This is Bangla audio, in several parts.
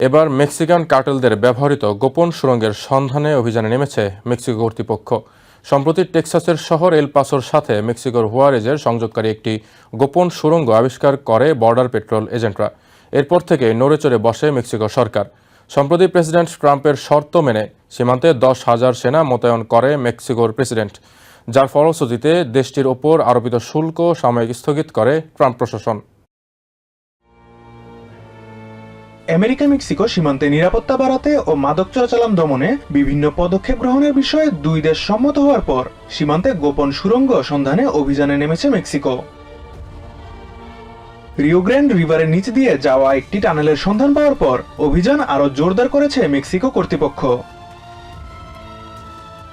এবার মেক্সিকান কার্টেলদের ব্যবহৃত গোপন সুড়ঙ্গের সন্ধানে অভিযানে নেমেছে মেক্সিকো কর্তৃপক্ষ। সম্প্রতি টেক্সাসের শহর এল পাসোর সাথে মেক্সিকোর হুয়ারেজের সংযোগকারী একটি গোপন সুড়ঙ্গ আবিষ্কার করে বর্ডার পেট্রোল এজেন্টরা। এরপর থেকে নড়েচড়ে বসে মেক্সিকো সরকার। সম্প্রতি প্রেসিডেন্ট ট্রাম্পের শর্ত মেনে সীমান্তে দশ হাজার সেনা মোতায়েন করে মেক্সিকোর প্রেসিডেন্ট, যার ফলশ্রুতিতে দেশটির ওপর আরোপিত শুল্ক সাময়িক স্থগিত করে ট্রাম্প প্রশাসন। আমেরিকা মেক্সিকো সীমান্তে নিরাপত্তা বাড়াতে ও মাদক চলাচলাম দমনে বিভিন্ন পদক্ষেপ গ্রহণের বিষয়ে দুই দেশ সম্মত হওয়ার পর সীমান্তে গোপন সুরঙ্গ সন্ধানে অভিযানে নেমেছে মেক্সিকো। রিও গ্র্যান্ড রিভারের নিচ দিয়ে যাওয়া একটি টানেলের সন্ধান পাওয়ার পর অভিযান আরও জোরদার করেছে মেক্সিকো কর্তৃপক্ষ।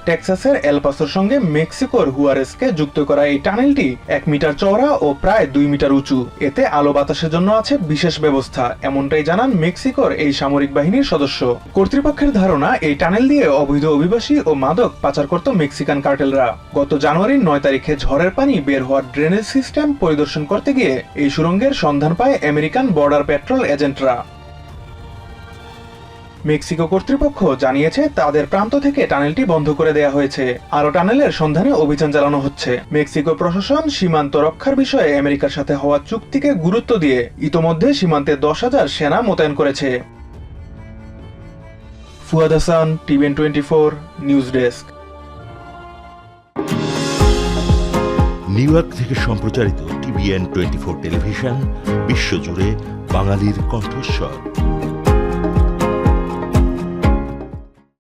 টেক্সাসের এলপাসোর সঙ্গে মেক্সিকোর হুয়ারেসকে যুক্ত করা এই টানেলটি এক মিটার চওড়া ও প্রায় দুই মিটার উঁচু। এতে আলো বাতাসের জন্য আছে বিশেষ ব্যবস্থা, এমনটাই জানান মেক্সিকোর এই সামরিক বাহিনীর সদস্য। কর্তৃপক্ষের ধারণা, এই টানেল দিয়ে অবৈধ অভিবাসী ও মাদক পাচার করত মেক্সিকান কার্টেলরা। গত জানুয়ারির নয় তারিখে ঝড়ের পানি বের হওয়ার ড্রেনেজ সিস্টেম পরিদর্শন করতে গিয়ে এই সুড়ঙ্গের সন্ধান পায় আমেরিকান বর্ডার পেট্রোল এজেন্টরা। মেক্সিকো কর্তৃপক্ষ জানিয়েছে তাদের প্রান্ত থেকে টানেলটি বন্ধ করে দেয়া হয়েছে। আরও টানেলের সন্ধানে অভিযান চালানো হচ্ছে। মেক্সিকো প্রশাসন সীমান্ত রক্ষার বিষয়ে আমেরিকার সাথে হওয়া চুক্তিকে গুরুত্ব দিয়ে ইতোমধ্যে সীমান্তে দশ হাজার সেনা মোতায়েন করেছে। Fuad Hasan টিভেন twenty four news desk. New York থেকে সম্প্রচারিত টিভিএন টোয়েন্টি ফোর টেলিভিশন, বিশ্বজুড়ে বাঙালির কণ্ঠস্বর।